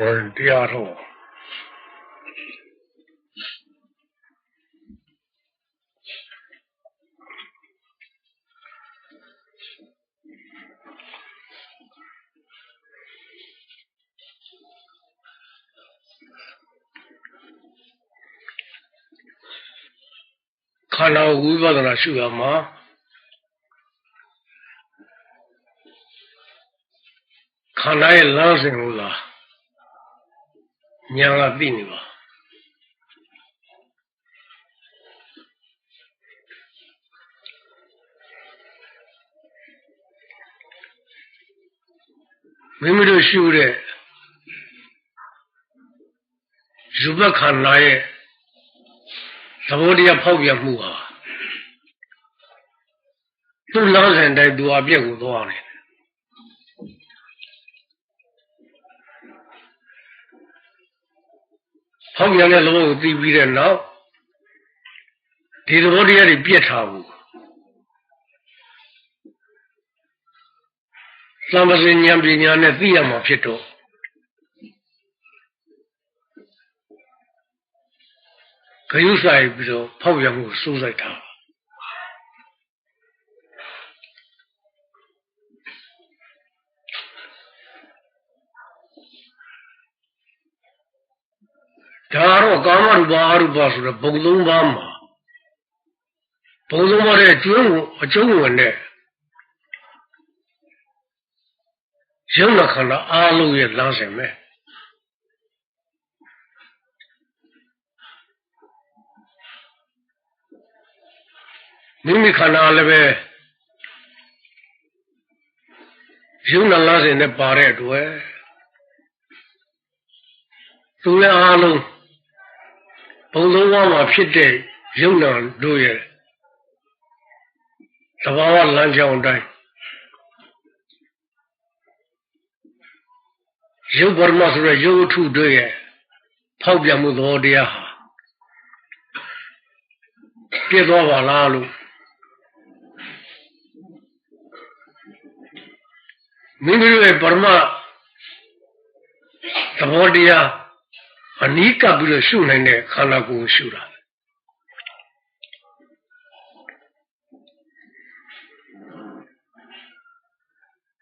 ဝင်တရားတော်ခန္ဓာဝိပဿနာရှုရမှာခန္ဓာရဲ့လမ်းစဉ်ကို သာညာကသိနေပါမိမိတို့ရှုတဲ့ယူဘခန္ဓာရဲ့သဘောတရားဖောက်ပြန်မှုဟာသူ့လမ်းစဉ်တိုင်းသူအပြည့်ကိုသွားနေတယ် ဖောက်ပြန်တဲ့သဘောကိုသိပြီးတဲ့နောက်ဒီသဘောတရားတွေပြည့်ထားဘူးသံပစဉ္ဉာဏ်ပညာနဲ့သိရမှာဖြစ်တော့ခရုဆိုင်ပြီးတော့ဖောက်ရမှုစိုးစိုက်တာ ဒါတော့ကာမရူပအရူပဆိုတဲ့ဘုံသုံးပါးမှာဘုံသုံးပါးရဲ့ကျွန်းကိုအကျုံးဝင်တဲ့ရုပ်လက္ခဏာအားလုံးရဲ့လမ်းစဉ်ပဲမိမိခန္ဓာလည်းပဲရုပ်နာလမ်းစဉ်နဲ့ပါတဲ့အတွက်သူလည်းအားလုံး ဘုံလုံးဝမှာဖြစ်တဲ့ရုပ်နာတို့ရဲ့သဘာဝလမ်းကြောင်းတိုင်းရုပ်ပရမဆိုတဲ့ရုပ်ထုတို့ရဲ့ဖောက်ပြန်မှုသဘောတရားဟာပြည့်သွားပါလားလို့မိမိတို့ရဲ့ပရမသဘောတရား အနီးကပ်ပြီးတော့ရှုနိုင်တဲ့ခန္ဓာကိုယ်ရှုတာ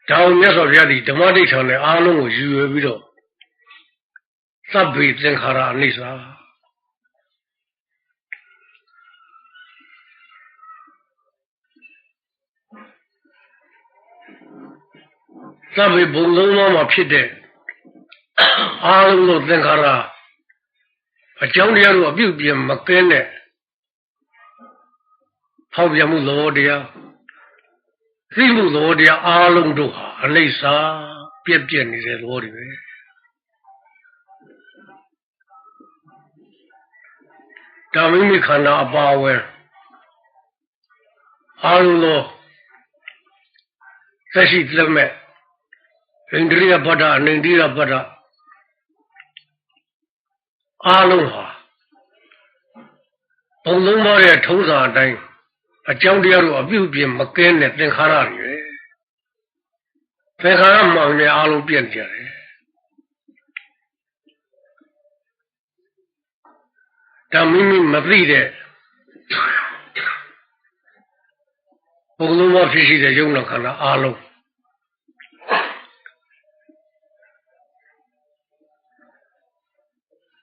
တောင်မြတ်စွာဘုရားဒီဓမ္မဒိဋ္ဌာန်နဲ့အားလုံးကိုယူရပြီးတော့သဗ္ဗေသင်္ခါရအနိစ္စသဗ္ဗေဘုံလုံးမှာဖြစ်တဲ့အားလုံးသောသင်္ခါရ အကြောင်းတရားတို့အပြုတ်ပြမကင်းတဲ့ဖောက်ပြန်မှုသဘောတရားသိမှုသဘောတရားအားလုံးတို့ဟာအနိစ္စပြက်ပြက်နေတဲ့သဘောတွေပဲဒါမိမိခန္ဓာအပါအဝင်အားလုံးသောသက်ရှိလက်မဲ့ဣန္ဒြိယပတ္တအနိန္ဒြိယပတ္တ အားလုံးဟာဘုံလုံးပါးရဲ့ထုံးစံအတိုင်းအကြောင်းတရားတို့အပြုအပြင်မကင်းတဲ့သင်္ခါရတွေပဲသင်္ခါရမှောင်နေအားလုံးပြည့်ကြတယ်ဒါမိမိမသိတဲ့ဘုံလုံးပါးဖြစ်ရှိတဲ့ယုံနာခန္ဓာအားလုံး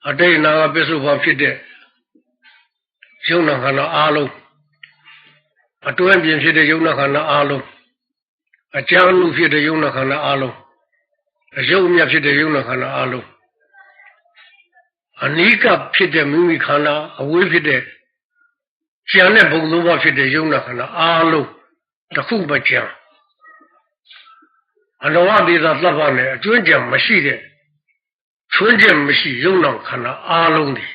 အတိတ်နာကပစ္စုပန်ဖြစ်တဲ့ယုံနာခန္ဓာအားလုံးအတွင်းပြင်ဖြစ်တဲ့ယုံနာခန္ဓာအားလုံးအကြမ်းလူဖြစ်တဲ့ယုံနာခန္ဓာအားလုံးအယုတ်မြတ်ဖြစ်တဲ့ယုံနာခန္ဓာအားလုံးအနိကဖြစ်တဲ့မိမိခန္ဓာအဝေးဖြစ်တဲ့ကျန်တဲ့ဘုံသုံးပါးဖြစ်တဲ့ယုံနာခန္ဓာအားလုံးတစ်ခုပဲကျန်အနဝဒေသသဗ္ဗနဲ့အကျွမ်းကြံမရှိတဲ့ ချွင်းချက်မရှိယုံနောက်ခန္ဓာအားလုံးဒီ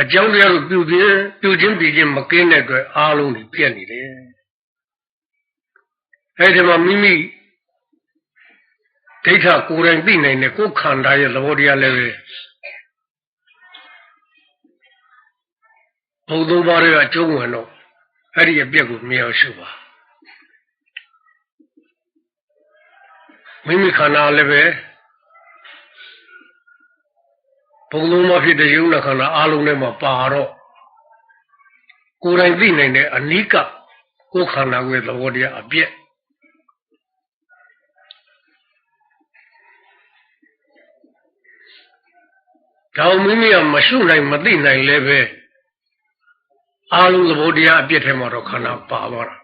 အကြောင်းတရားကိုပြုပြပြုခြင်းပြခြင်းမကင်းတဲ့အတွက်အားလုံးဒီပြက်နေတယ်အဲဒီမှာမိမိဒိဋ္ဌကိုယ်တိုင်သိနိုင်တဲ့ကိုယ်ခန္ဓာရဲ့သဘောတရားလည်းပဲဘုံသုံးပါးရဲ့အကျုံးဝင်တော့အဲ့ဒီအပြက်ကိုမြင်အောင်ရှုပါမိမိခန္ဓာလည်းပဲ ဘုံလုံးမဖြစ်တဲ့ယုံနာခန္ဓာအလုံးထဲမှာပါတော့ကိုယ်တိုင်သိနိုင်တဲ့အနိကကိုယ်ခန္ဓာကိုယ်သဘောတရားအပြည့်ဒါမိမိကမရှုနိုင်မသိနိုင်လည်းပဲအာလုံးသဘောတရားအပြည့်ထဲမှာတော့ခန္ဓာပါသွားတာ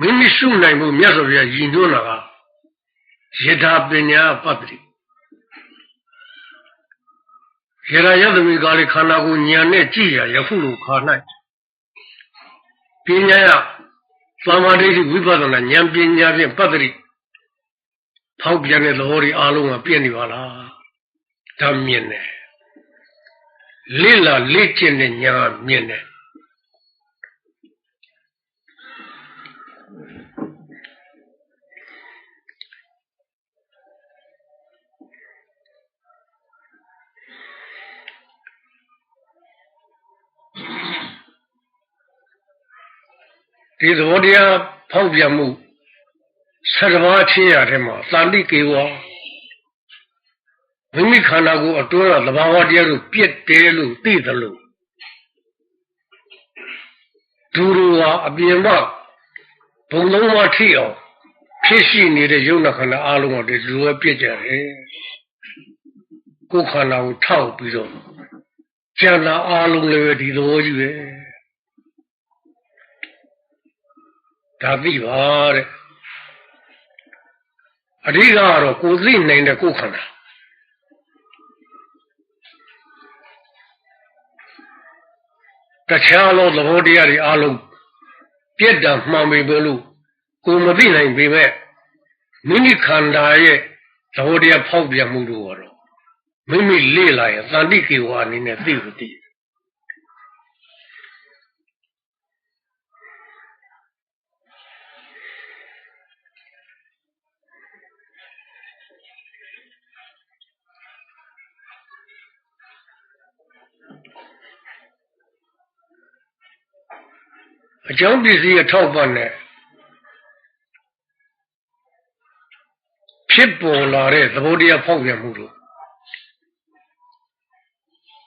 မိမိရှုနိုင်မှုမြတ်စွာဘုရားရည်ညွှန်းတာက ယထာပညာပတ္တိရရယသမီကာလေခန္ဓာကိုညာနဲ့ကြည့်ရယခုလိုခါ၌ပညာရသမာဓိဝိပဿနာဉာဏ်ပညာဖြင့်ပတ္တိဖောက်ပြန်တဲ့သဘောတွေအားလုံးကပြည့်နေပါလားဒါမြင်တယ်လိလာလိကျင့်တဲ့ညာမြင်တယ် ဒီသဘောတရားဖောက်ပြန်မှုဆရဘာချင်းရတဲ့မှာတန်တိကေဝမိမိခန္ဓာကိုယ်အတွင်းကသဘာဝတရားတို့ပြက်တယ်လို့သိတယ်လို့ဒူရဝအပြင်ဘဘုံလုံးမထိအောင်ဖြစ်ရှိနေတဲ့ယုံနာခန္ဓာအလုံးကဒီလိုပဲပြက်ကြတယ်ကိုယ်ခန္ဓာကိုထောက်ပြီးတော့ကျန်တာအလုံးလည်းပဲဒီသဘောကြီးပဲ ဒါသိပါတဲ့အဓိကကတော့ကိုသိနိုင်တဲ့ကိုယ်ခန္ဓာတခြားသောသဘောတရားတွေအလုံးပြက်တာမှန်ပြီပဲလို့ကိုမသိနိုင်ပေမဲ့မိမိခန္ဓာရဲ့သဘောတရားဖောက်ပြန်မှုတို့ကတော့မိမိလေ့လာရင်သန္တိကေဝအနေနဲ့သိဖို့တည် အကြောင်းပစ္စည်းအထောက်ပံ့နဲ့ဖြစ်ပေါ်လာတဲ့သဘောတရားဖောက်ပြန်မှုတို့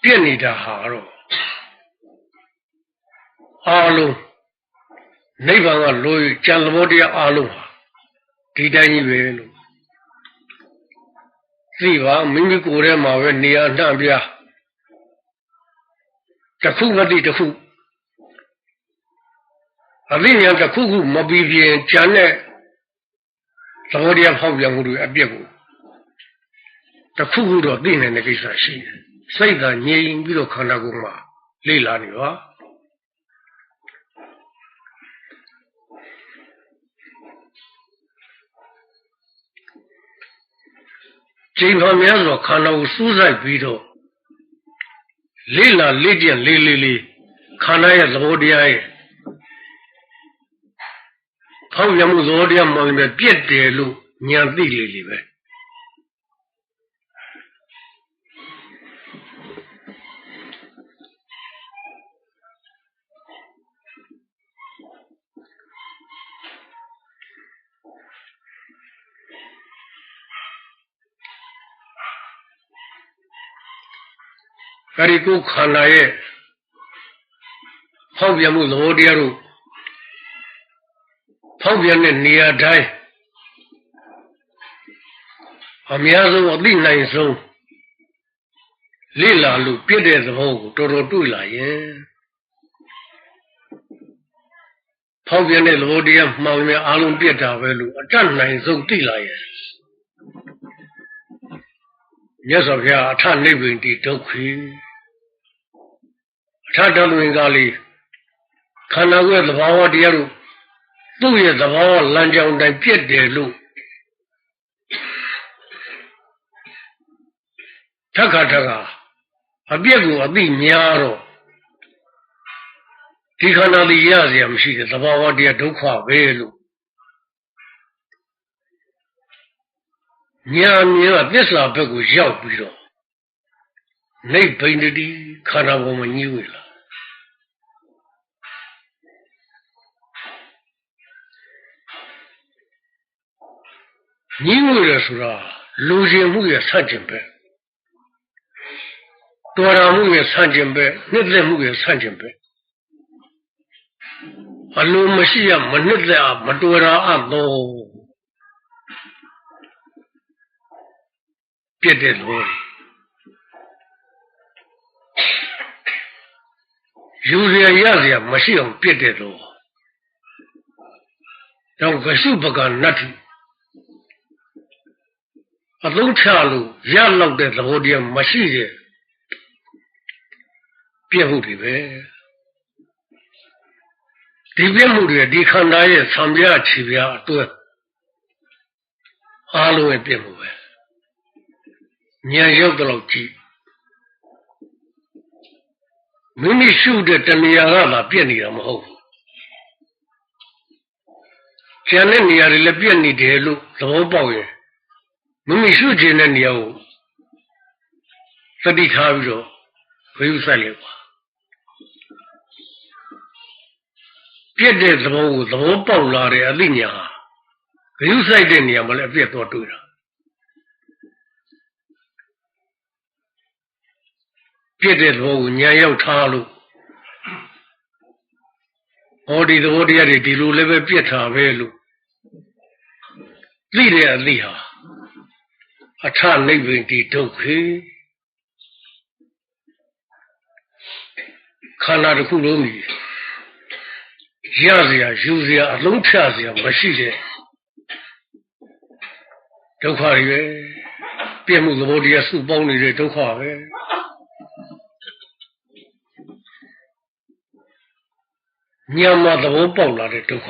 ပြည့်နေတာဟာတော့အာလုံးနိဗ္ဗာန်ကလိုကြံသဘောတရားအာလုံးဟာဒီတိုင်းကြီးပဲလို့သိပါမိမိကိုယ်ထဲမှာပဲနေရာနှံ့ပြတစ်ခုမသိတစ်ခု အသိဉာဏ်တစ်ခုခုမပြီးပြင်ကြံတဲ့သဘောတရားဖောက်ပြန်မှုတွေအပြစ်ကိုတစ်ခုခုတော့သိနိုင်တဲ့ကိစ္စရှိတယ်စိတ်ကငြိမ်ပြီးတော့ခန္ဓာကိုယ်မှာလေ့လာနေပါချိန်တော်များစွာခန္ဓာကိုစူးစိုက်ပြီးတော့လေ့လာလေ့ကျင့်လေးလေးလေးခန္ဓာရဲ့သဘောတရားရဲ့ ဖောက်ရမှုသဘောတရားမှန်တယ်ပြက်တယ်လို့ညာသိလေလေပဲအဲဒီကိုခန္ဓာရဲ့ဖောက်ပြန်မှုသဘောတရားတို့ ဖောက်ပြန်တဲ့နေရာတိုင်းအများဆုံးအသိနိုင်ဆုံးလိလာလို့ပြည့်တဲ့သဘောကိုတော်တော်တွေ့လာရင်ဖောက်ပြန်တဲ့သဘောတရားမှောင်မြအားလုံးပြည့်တာပဲလို့အတတ်နိုင်ဆုံးသိလာရင်မြတ်စွာဘုရားအထနိဗ္ဗာန်တိဒုက္ခိအထတလွင်ကလေးခန္ဓာကိုယ်သဘာဝတရားတို့ သူ့ရဲ့သဘောလမ်းကြောင်းတိုင်းပြည့်တယ်လို့ထက်ခါထက်ခါအပြည့်ကိုအသိညာတော့ဒီခန္ဓာလေးရစရာမရှိတဲ့သဘာဝတရားဒုက္ခပဲလို့ညာမြင်ကသစ္စာဘက်ကိုရောက်ပြီးတော့နိဗ္ဗိန္ဒတိခန္ဓာပေါ်မှာညှိဝေလာ ညှိဝေရဆိုတာလူရှင်မှုရဲ့ဆန့်ကျင်ဘက်တော်ရာမှုရဲ့ဆန့်ကျင်ဘက်နှစ်သက်မှုရဲ့ဆန့်ကျင်ဘက်အလိုမရှိရမနှစ်သက်အမတော်ရာအတော့ပြည့်တဲ့လို့ယူရရရရမရှိအောင်ပြည့်တဲ့လို့တော့ကစုပကနတ် အသုံးချလို့ရလောက်တဲ့သဘောတရားမရှိတဲ့ပြည့်မှုတွေပဲဒီပြည့်မှုတွေဒီခန္ဓာရဲ့ဆံပြချီပြအတွက်အားလုံးရဲ့ပြည့်မှုပဲဉာဏ်ရောက်တော့ကြည့်မိမိရှုတဲ့တဏှာကမှပြည့်နေတာမဟုတ်ဘူးကျန်တဲ့နေရာတွေလည်းပြည့်နေတယ်လို့သဘောပေါက်ရင် မိမိရှုခြင်းတဲ့နေရာကိုသတိထားပြီးတော့ဝိဥဆိုင်လိုက်ပါပြည့်တဲ့သဘောကိုသဘောပေါက်လာတဲ့အသိဉာဏ်ဟာဝိဥဆိုင်တဲ့နေရာမှာလည်းအပြည့်တော့တွေ့တာပြည့်တဲ့သဘောကိုဉာဏ်ရောက်ထားလို့ဟောဒီသဘောတရားတွေဒီလိုလည်းပဲပြည့်ထားပဲလို့သိတဲ့အသိဟာ အထနိဗ္ဗာန်တိဒုက္ခေခန္ဓာတစ်ခုလုံးကြီးရစရာယူစရာအလုံးချစရာမရှိတဲ့ဒုက္ခတွေပဲပြည့်မှုသဘောတရားစုပေါင်းနေတဲ့ဒုက္ခပဲညံမှာသဘောပေါက်လာတဲ့ဒုက္ခ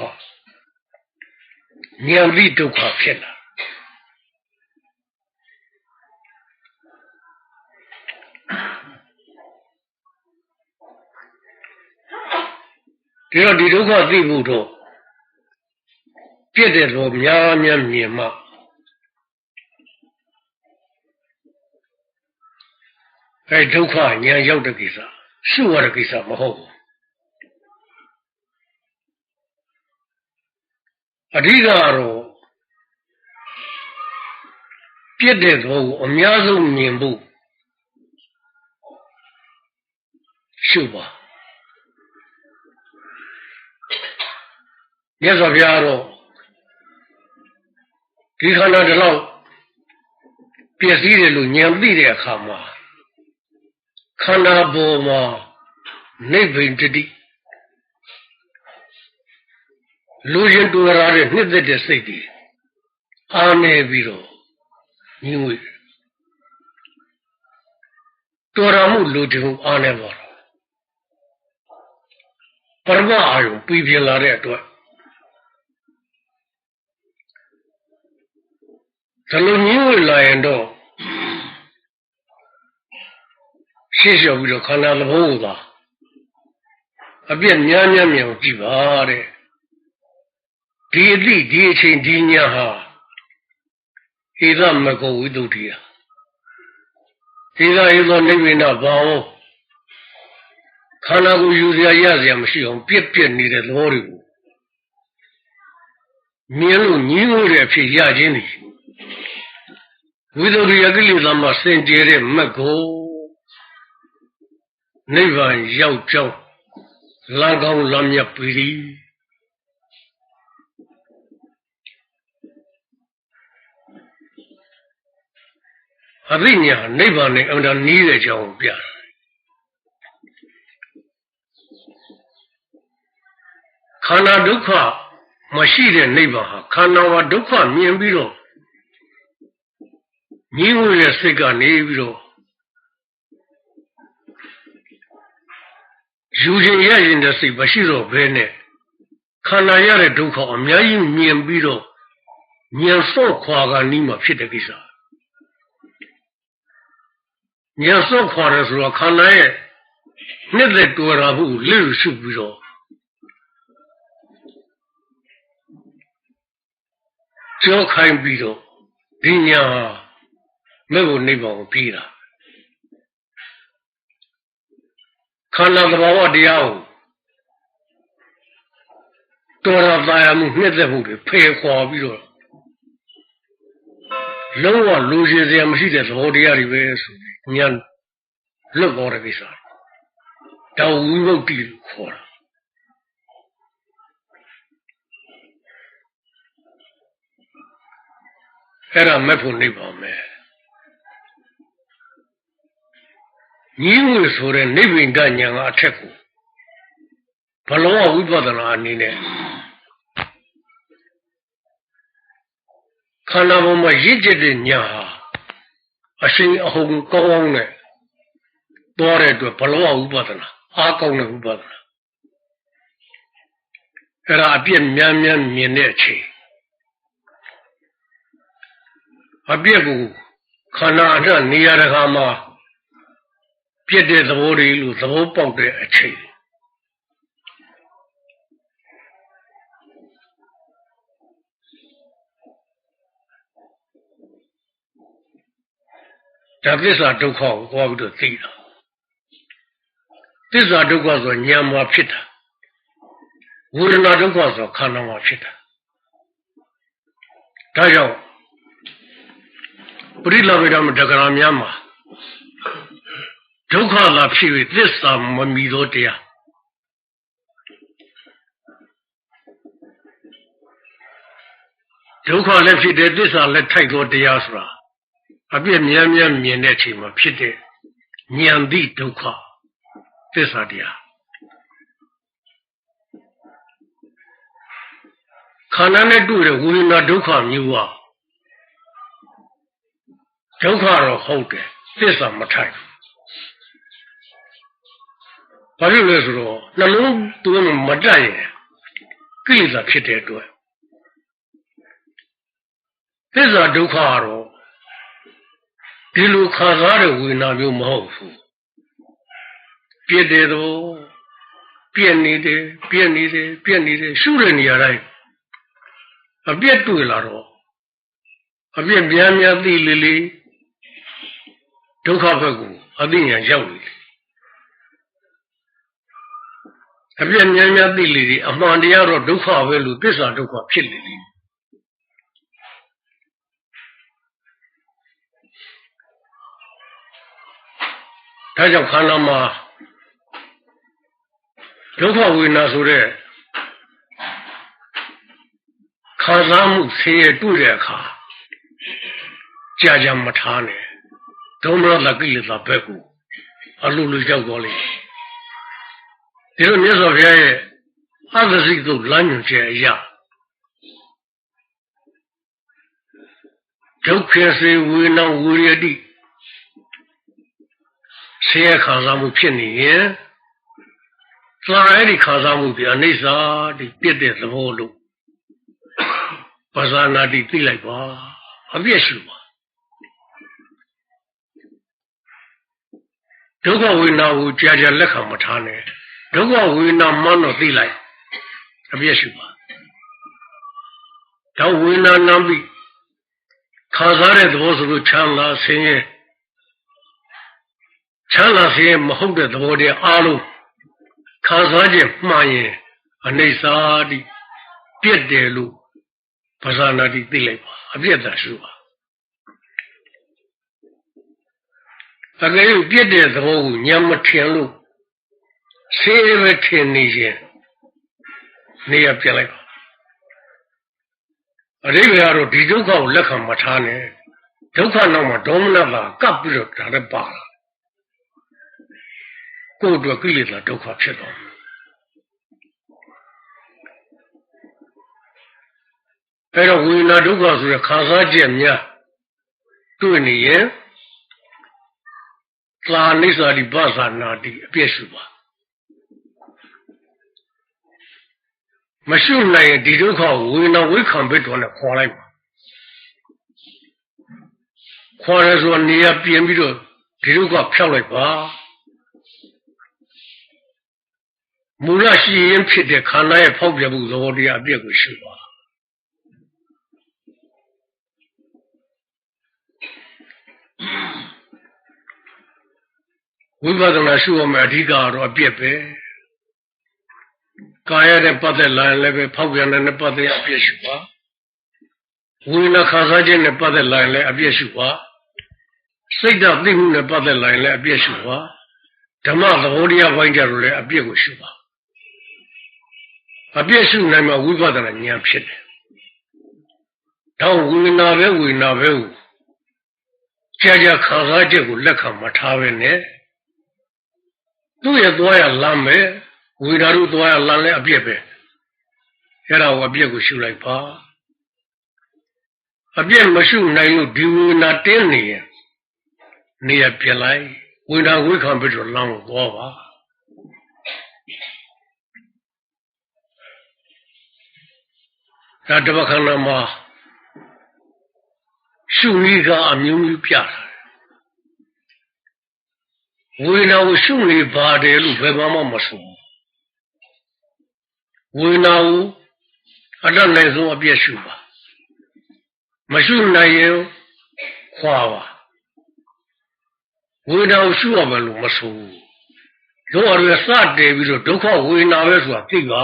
ညံပြီးဒုက္ခဖြစ်လာ ဒီတော့ဒီဒုက္ခသိဖို့တော့ပြည့်တဲ့လို့များများမြင်မှအဲဒုက္ခညာရောက်တဲ့ကိစ္စရှုရတဲ့ကိစ္စမဟုတ်ဘူးအဓိကကတော့ပြည့်တဲ့သောကိုအများဆုံးမြင်ဖို့ရှုပါ မြတ်စွာဘုရားတော့ဒီခန္ဓာတစ်လောက်ပျက်စီးတယ်လို့ဉာဏ်သိတဲ့အခါမှာခန္ဓာပေါ်မှာနိဗ္ဗာန်တတိလူရင်တူရတဲ့နှစ်သက်တဲ့စိတ်တွေအားနေပြီးတော့ညှို့တော်ရမှုလူတမှုအားနေပါတော့ပရမအာယုပြီးပြလာတဲ့အတွက် ဒါလိုညှို့လာရင်တော့ရှေ့လျှော်ပြီးတော့ခန္ဓာသဘောကိုသာအပြည့်များများမြင်ကြည့်ပါတဲ့ဒီအသည့်ဒီအချိန်ဒီညာဟာဧသမဂဝိတုဒ္ဓိယဧသဧသောနိဗ္ဗာန်ဘာဝခန္ဓာကိုယ်ယူစရာရစရာမရှိအောင်ပြက်ပြက်နေတဲ့သဘောတွေကိုမြင်လို့ညင်းလို့တဲ့အဖြစ်ရခြင်းသည် ဝိသုဒ္ဓိယကိလေသာမှာစင်ကြယ်တဲ့မက်ကိုနိဗ္ဗာန်ရောက်ကြောင်းလမ်းကောင်းလမ်းမြတ်ပြီအသိဉာဏ်နိဗ္ဗာန်နဲ့အမှန်တနီးတဲ့အကြောင်းပြတယ်ခန္ဓာဒုက္ခမရှိတဲ့နိဗ္ဗာန်ဟာခန္ဓာဝဒုက္ခမြင်ပြီးတော့ ညီးဝဲတဲ့စိတ်ကနေပြီးတော့ယူခြင်းရရင်တဲ့စိတ်မရှိတော့ဘဲနဲ့ခန္ဓာရတဲ့ဒုက္ခအများကြီးမြင်ပြီးတော့ဉာဏ်စော့ခွာကနီးမှဖြစ်တဲ့ကိစ္စဉာဏ်စော့ခွာတယ်ဆိုတော့ခန္ဓာရဲ့နှစ်သက်တော်ရာမှုလစ်ရှုပြီးတော့ကြောခိုင်းပြီးတော့ဒီညာ မဲ့ကိုနိဗ္ဗာန်ကိုပြီးတာခန္ဓာသဘာဝတရားကိုတော်ရပါရမှုနှစ်သက်မှုတွေဖယ်ခွာပြီးတော့လုံးဝလူရှိစရာမရှိတဲ့သဘောတရားတွေပဲဆိုညာလွတ်တော်တဲ့ကိစ္စတောဝိမုတ်တိလို့ခေါ်တာအဲ့ဒါမဲ့ဖို့နေပါမယ် ညီငွေဆိုတဲ့နိဗ္ဗိန္ဒညာကအထက်ကိုဘလောဝိပဿနာအနေနဲ့ခန္ဓာပေါ်မှာရင့်ကျက်တဲ့ညာဟာအရှင်အဟုန်ကောင်းနဲ့သွားတဲ့အတွက်ဘလောဝိပဿနာအားကောင်းတဲ့ဝိပဿနာအဲ့ဒါအပြည့်များများမြင်တဲ့အချိန်အပြည့်ကိုခန္ဓာအနှံ့နေရာတကာမှာ ပြည့်တဲ့သဘောတွေလို့သဘောပေါက်တဲ့အချိန်ဒါသစ္စာဒုက္ခကိုသွားပြီးတော့သိတာသစ္စာဒုက္ခဆိုဉာဏ်မှာဖြစ်တာဝေဒနာဒုက္ခဆိုခန္ဓာမှာဖြစ်တာဒါကြောင့်ပရိလဗေဒမတက္ကရာများမှာ ဒုက္ခလာဖြစ်၍သစ္စာမမီသောတရားဒုက္ခလည်းဖြစ်တယ်သစ္စာလည်းထိုက်သောတရားဆိုတာအပြည့်မြဲမြဲမြင်တဲ့အချိန်မှာဖြစ်တဲ့ဉာဏ်တိဒုက္ခသစ္စာတရားခန္ဓာနဲ့တွေ့တဲ့ဝိညာဉ်ဒုက္ခမျိုးဟာဒုက္ခတော့ဟုတ်တယ်သစ္စာမထိုက်ဘာ ဖြစ်လဲဆိုတော့နှလုံးသွင်းမတတ်ရင်ကိလေသာဖြစ်တဲ့အတွက်သစ္စာဒုက္ခကတော့ဒီလိုခံစားတဲ့ဝေဒနာမျိုးမဟုတ်ဘူးပြည့်တယ်တော့ပြည့်နေတယ်ပြည့်နေတယ်ပြည့်နေတယ်ရှုတဲ့နေရာတိုင်းအပြည့်တွေ့လာတော့အပြည့်များများသိလေလေဒုက္ခဘက်ကိုအသိဉာဏ်ရောက်နေတယ် အပြည့်များများသိလေလေအမှန်တရားတော့ဒုက္ခပဲလို့သစ္စာဒုက္ခဖြစ်လေလေဒါကြောင့်ခန္ဓာမှာဒုက္ခဝေဒနာဆိုတဲ့ခံစားမှုဆင်းရဲတွေ့တဲ့အခါကြာကြာမထားနဲ့ဒုမရလကိလေသာဘက်ကိုအလိုလိုရောက်သွားလိမ့် ဒီလိုမြတ်စွာဘုရားရဲ့အသစိတုလမ်းညွှန်ချက်အရာဒုက္ခစေဝေနဝိရတိဆင်းရဲခံစားမှုဖြစ်နေရင်သာအဲ့ဒီခံစားမှုဒီအနိစ္စဒီပြည့်တဲ့သဘောလို့ပဇာနာတိသိလိုက်ပါအပြည့်ရှိပါဒုက္ခဝေဒနာကိုကြာကြာလက်ခံမထားနဲ့ ဒုက္ခဝေဒနာမှန်းတော့သိလိုက်အပြည့်ရှိပါတော့ဝေဒနာနာပြီးခံစားတဲ့သဘောဆိုလို့ချမ်းသာဆင်းရဲချမ်းသာစေမဟုတ်တဲ့သဘောတရားအားလုံးခံစားခြင်းမှန်ရင်အနိစ္စတိပြည့်တယ်လို့ဘာသာနာတိသိလိုက်ပါအပြည့်သာရှိပါအကယ်၍ပြည့်တဲ့သဘောကိုညံမထင်လို့ ဆေးပဲထင်နေရင်နေရပြလိုက်ပါအရိယာကတော့ဒီဒုက္ခကိုလက်ခံမထားနဲ့ဒုက္ခနောက်မှာဒေါမနတာကပ်ပြီးတော့ဒါလည်းပါလာကိုယ်အတွက်ကိလေသာဒုက္ခဖြစ်တော့အဲ့တော့ဝိညာဉ်ဒုက္ခဆိုတဲ့ခံစားချက်များတွေ့နေရင်သာနိစ္စတိပသနာတိအပြည့်ရှိပါ မရှိနိုင်ရင်ဒီဒုက္ခကိုဝိညာဉ်ဝိခံဘိတ်တော်နဲ့ခေါ်လိုက်ပါခေါ်ရဆိုနေရာပြင်ပြီးတော့ဒီဒုက္ခဖြောက်လိုက်ပါမူလရှိရင်ဖြစ်တဲ့ခန္ဓာရဲ့ဖောက်ပြမှုသဘောတရားအပြည့်ကိုရှိပါဝိပဿနာရှုရမယ်အဓိကကတော့အပြည့်ပဲ ကာယနဲ့ပတ်သက်လာရင်လည်းပဲဖောက်ပြန်တဲ့ပတ်သက်အပြည့်ရှိပါဝိညာဉ်ခံစားခြင်းနဲ့ပတ်သက်လာရင်လည်းအပြည့်ရှုပါစိတ်ဓာတ်သိမှုနဲ့ပတ်သက်လာရင်လည်းအပြည့်ရှုပါဓမ္မသဘောတရားပိုင်းကြတော့လည်းအပြည့်ကိုရှုပါအပြည့်ရှုနိုင်မှဝိပဿနာဉာဏ်ဖြစ်တယ်။တော့ဝိညာဉ်ပဲဝိညာဉ်ပဲကိုကြာကြာခံစားချက်ကိုလက်ခံမထားပဲနဲ့သူ့ရဲ့သွားရလမ်းပဲ ဝိညာဉ်တို့သွားရလမ်းလည်းအပြည့်ပဲအဲ့ဒါကိုအပြည့်ကိုရှုလိုက်ပါအပြည့်မရှုနိုင်လို့ဒီဝိညာဉ်တင်းနေရင်နေရပြလိုက်ဝိညာဉ်ဝိခံပြီးတော့လမ်းကိုသွားပါဒါတပခန္ဓာမှာရှုနည်းကအမျိုးမျိုးပြတာဝိညာဉ်ကိုရှုနေပါတယ်လို့ဘယ်မှမဆို ဝိညာဉ်ကိုအတတ်နိုင်ဆုံးအပြည့်ရှုပါမရှုနိုင်ရင်ခွာပါဝိညာဉ်ကိုရှုရမယ်လို့မဆိုတို့အရစတယ်ပြီးတော့ဒုက္ခဝေဒနာပဲဆိုတာသိပါ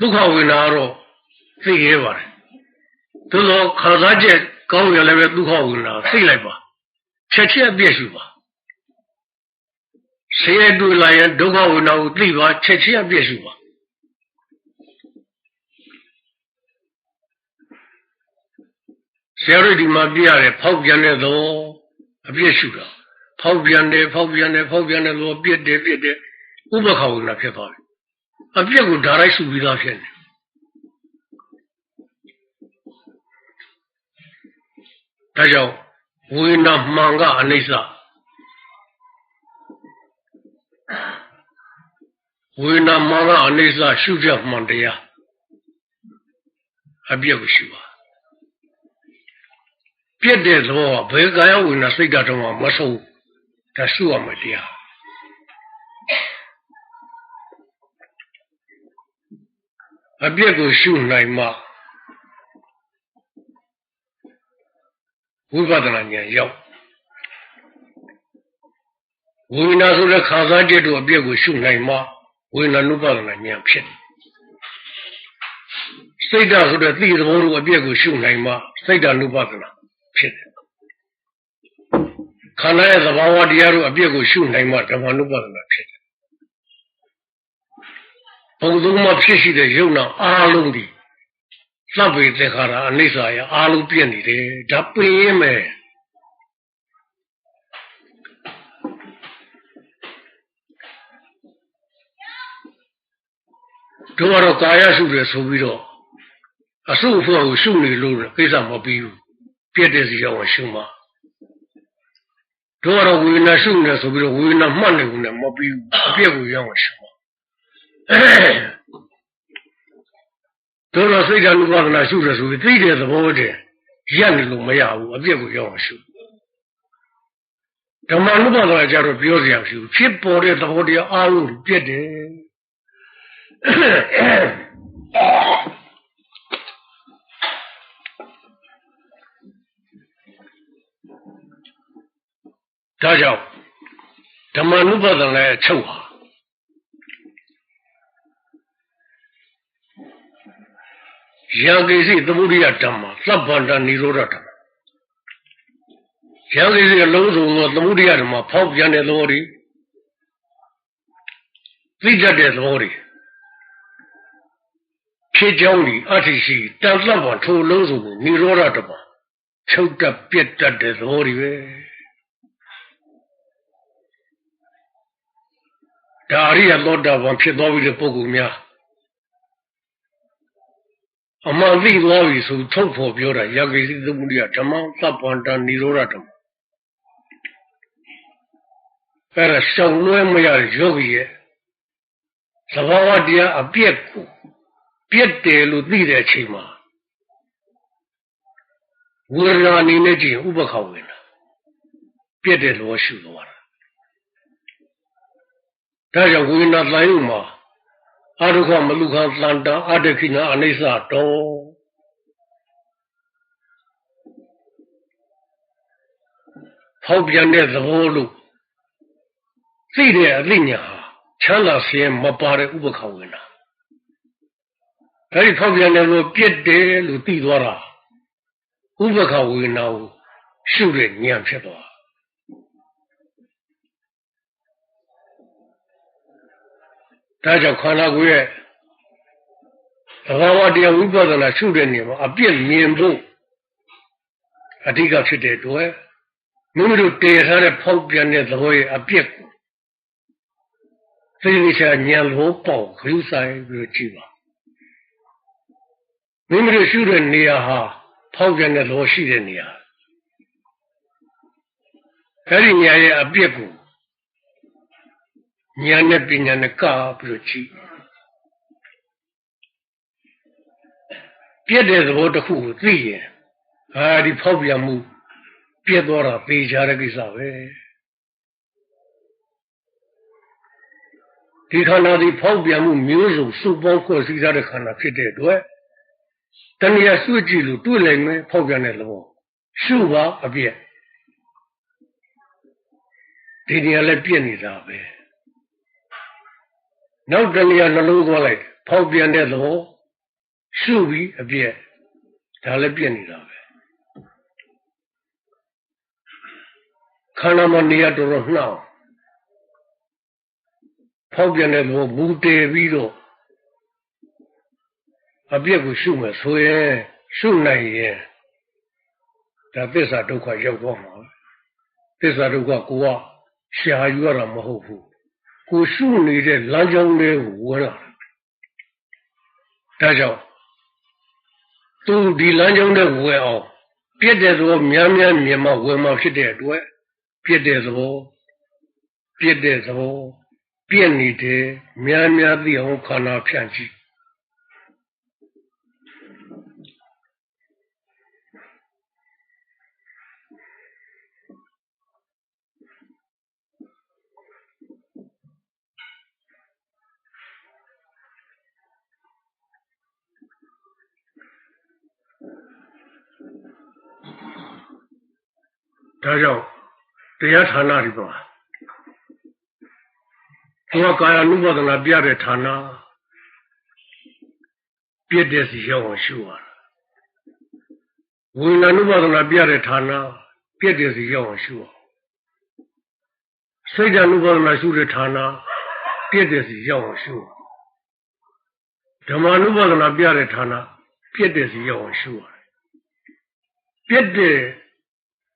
ဒုက္ခဝေဒနာတော့သိရဲပါတယ်သို့သောခံစားချက်ကောင်းရလည်းပဲဒုက္ခဝေဒနာသိလိုက်ပါချက်ချက်အပြည့်ရှုပါဆင်းရဲတွေ့လာရင်ဒုက္ခဝေဒနာကိုသိပါချက်ချက်အပြည့်ရှုပါ ဆရာတို့ဒီမှာပြရတယ်ဖောက်ပြန်တဲ့သဘောအပြည့်ရှုတာဖောက်ပြန်တယ်ဖောက်ပြန်တယ်ဖောက်ပြန်တယ်လို့ပြစ်တယ်ပြစ်တယ်ဥပခဝေဒနာဖြစ်သွားတယ်အပြည့်ကိုဓာရိုက်ရှုပြီးသားဖြစ်နေဒါကြောင့်ဝိညာဉ်မှန်ကအနိစ္စဝိညာဉ်မှန်ကအနိစ္စရှုချက်မှန်တရားအပြည့်ကိုရှုပါ ပြည့်တဲ့သဘောကဘယ်ကာယဝိညာဉ်စိတ်ဓာတ်တော့မဆုံးဒါရှုရမယ်တရားအပြည့်ကိုရှုနိုင်မှဝိပဿနာဉာဏ်ရောက်ဝိညာဉ်ဆိုတဲ့ခံစားချက်တို့အပြည့်ကိုရှုနိုင်မှဝိညာဉ်နုပဒနာဉာဏ်ဖြစ်စိတ်ဓာတ်ဆိုတဲ့သိသဘောတို့အပြည့်ကိုရှုနိုင်မှစိတ်ဓာတ်နုပဒနာ ဖြစ်တယ်ခန္ဓာရဲ့သဘာဝတရားတို့အပြည့်ကိုရှုနိုင်မှဓမ္မနုပဒနာဖြစ်တယ်ဘုံသုံးမှာဖြစ်ရှိတဲ့ယုံနာအားလုံးဒီသဗ္ဗေသင်္ခါရအနိစ္စရအားလုံးပြည့်နေတယ်ဒါပင်ရင်မယ်တို့ကတော့ကာယရှုတယ်ဆိုပြီးတော့အစုအဖွဲ့ကိုရှုနေလို့ကိစ္စမပြီးဘူး ပြည့်တဲ့စီရောက်ရှုမှာတို့ကတော့ဝေဒနာရှုနေဆိုပြီးတော့ဝေဒနာမှတ်နေဘူးနဲ့မပြီးဘူးအပြည့်ကိုရောက်ရှုမှာတို့တော့စိတ်ဓာတ်ဥပဒနာရှုတယ်ဆိုပြီးသိတဲ့သဘောတည်းရက်နေလို့မရဘူးအပြည့်ကိုရောက်အောင်ရှုဓမ္မဥပဒနာကြတော့ပြောစရာမရှိဘူးဖြစ်ပေါ်တဲ့သဘောတရားအားလုံးပြည့်တယ် ဒါကြောင့်ဓမ္မနုပဒနာရဲ့အချုပ်ဟာယံကိစီသမုဒိယဓမ္မသဗ္ဗန္တនិရောဓဓမ္မယံကိစီအလုံးစုံသောသမုဒိယဓမ္မဖောက်ပြန်တဲ့သဘောတွေသိတတ်တဲ့သဘောတွေဖြစ်ကြောင်းဒီအဋ္ဌိရှိတန်သဗ္ဗံထိုလုံးစုံကိုនិရောဓဓမ္မချုပ်တတ်ပြတ်တတ်တဲ့သဘောတွေပဲ ဒါအရိယသောတာပန်ဖြစ်သွားပြီတဲ့ပုဂ္ဂိုလ်များအမှန်သိသွားပြီဆိုထုတ်ဖို့ပြောတာယဂိစီသမုဒိယဓမ္မသဗ္ဗန္တនិရောဓဓမ္မအဲ့ဒါရှောင်လွဲမရတဲ့ယောဂီရဲ့သဘာဝတရားအပြည့်ကိုပြည့်တယ်လို့သိတဲ့အချိန်မှာဝေဒနာအနေနဲ့ကြည့်ဥပခဝင်တာပြည့်တယ်လို့ရှုသွားတာ ဒါကြောင့်ဝေဒနာတိုင်းမှာအဒုက္ခမလူခသန္တာအတ္တခိနာအနိစ္စတောဟောက်ပြန်တဲ့သဘောလို့သိတဲ့အသိညာဟာချမ်းသာဆင်းမပါတဲ့ဥပခဝင်တာအဲဒီဖောက်ပြန်တယ်လို့ပြစ်တယ်လို့သိသွားတာဥပခဝေနာကိုရှုတဲ့ဉာဏ်ဖြစ်သွား ဒါကြောင့်ခန္ဓာကိုယ်ရဲ့သဘာဝတရားဝိပဿနာရှုတဲ့နေရာမှာအပြစ်မြင်ဖို့အဓိကဖြစ်တဲ့အတွက်မိမိတို့တည်ထားတဲ့ဖောက်ပြန်တဲ့သဘောရဲ့အပြစ်ကိုသိသိချာဉာဏ်လို့ပေါ့ခရုဆိုင်ပြီးကြည့်ပါမိမိတို့ရှုတဲ့နေရာဟာဖောက်ပြန်တဲ့သဘောရှိတဲ့နေရာအဲဒီနေရာရဲ့အပြစ်ကို ဉာဏ်နဲ့ပညာနဲ့ကပြီးတော့ကြည့်ပြည့်တဲ့သဘောတစ်ခုကိုသိရင်ဟာဒီဖောက်ပြန်မှုပြည့်သွားတာပေချာတဲ့ကိစ္စပဲဒီခန္ဓာဒီဖောက်ပြန်မှုမျိုးစုံစုပေါင်းဖွဲ့စည်းထားတဲ့ခန္ဓာဖြစ်တဲ့အတွက်တဏှာစွကြည့်လို့တွေ့လိုက်မယ်ဖောက်ပြန်တဲ့သဘောရှုပါအပြည့်ဒီနေရာလည်းပြည့်နေတာပဲ နောက်တဏှာနှလုံးသွားလိုက်ဖောက်ပြန်တဲ့သဘောရှုပြီးအပြည့်ဒါလည်းပြည့်နေတာပဲခန္ဓာမနေရတော်တော်နှောင်းဖောက်ပြန်တဲ့သဘောမူတည်ပြီးတော့အပြည့်ကိုရှုမယ်ဆိုရင်ရှုနိုင်ရင်ဒါသစ္စာဒုက္ခရောက်သွားမှာသစ္စာဒုက္ခကိုကရှာယူရတာမဟုတ်ဘူး ကိုရှုနေတဲ့လမ်းကြောင်းလေးကိုဝင်လာဒါကြောင့်သူဒီလမ်းကြောင်းနဲ့ဝင်အောင်ပြည့်တဲ့သဘောများများမြင်မှဝင်မှဖြစ်တဲ့အတွက်ပြည့်တဲ့သဘောပြည့်တဲ့သဘောပြည့်နေတယ်များများသိအောင်ခန္ဓာဖြန့်ကြည့် ဒါကြောင့်တရားဌာနဒီပါဘုရားကာယ ानु ဘဒနာပြတဲ့ဌာနပြည့်တဲ့စီရောက်အောင်ရှုရတာဝိညာဉ် ानु ဘဒနာပြတဲ့ဌာနပြည့်တဲ့စီရောက်အောင်ရှုရစိတ်ဓာ ानु ဘဒနာရှုတဲ့ဌာနပြည့်တဲ့စီရောက်အောင်ရှုရဓမ္မ ानु ဘဒနာပြတဲ့ဌာနပြည့်တဲ့စီရောက်အောင်ရှုရတယ်ပြည့်တဲ့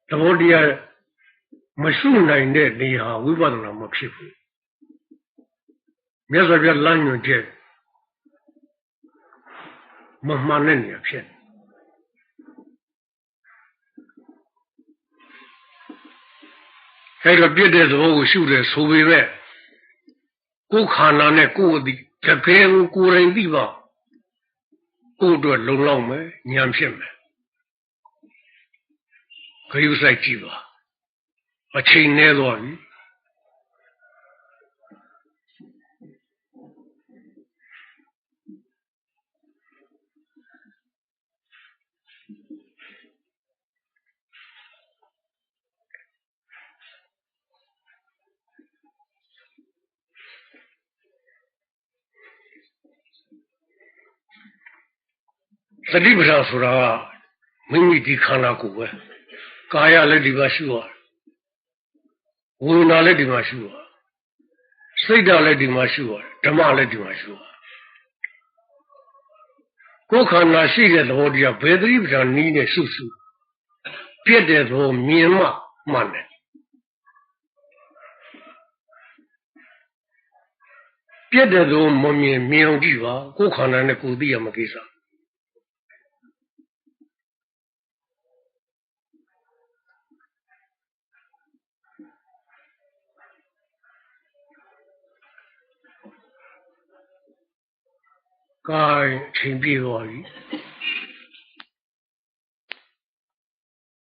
သဘောတရားမရှိနိုင်တဲ့နေဟာဝိပဿနာမဖြစ်ဘူးမြတ်စွာဘုရားလမ်းညွှန်ချက်မမှန်တဲ့နေရာဖြစ်အဲဒါပြည့်တဲ့သဘောကိုရှုတယ်ဆိုပေမဲ့ကိုယ်ခန္ဓာနဲ့ကိုယ်အသည်တကယ်ကိုကိုယ်တိုင်သိပါကိုယ်အတွက်လုံလောက်မယ်ဉာဏ်ဖြစ်မယ် ခရုစိုက်ကြည့်ပါအချိန်နဲ့သွားပြီသတိပဋ္ဌာန်ဆိုတာကမိမိဒီခန္ဓာကိုယ်ပဲ ကာယလည်းဒီမှာရှိရတယ်ဝေဒနာလည်းဒီမှာရှိရတယ်စိတ်ဓာတ်လည်းဒီမှာရှိရတယ်ဓမ္မလည်းဒီမှာရှိရတယ်ကိုယ်ခန္ဓာရှိတဲ့သဘောတရားဘယ်သတိပဋ္ဌာန်နည်းနဲ့ရှုရှုပြည့်တဲ့သဘောမြင်မှမှန်တယ်ပြည့်တဲ့သဘောမမြင်မြင်အောင်ကြည့်ပါကိုယ်ခန္ဓာနဲ့ကိုယ်သိရမှာကိစ္စ ကိုင်းချိန်ပြေသွားပြီ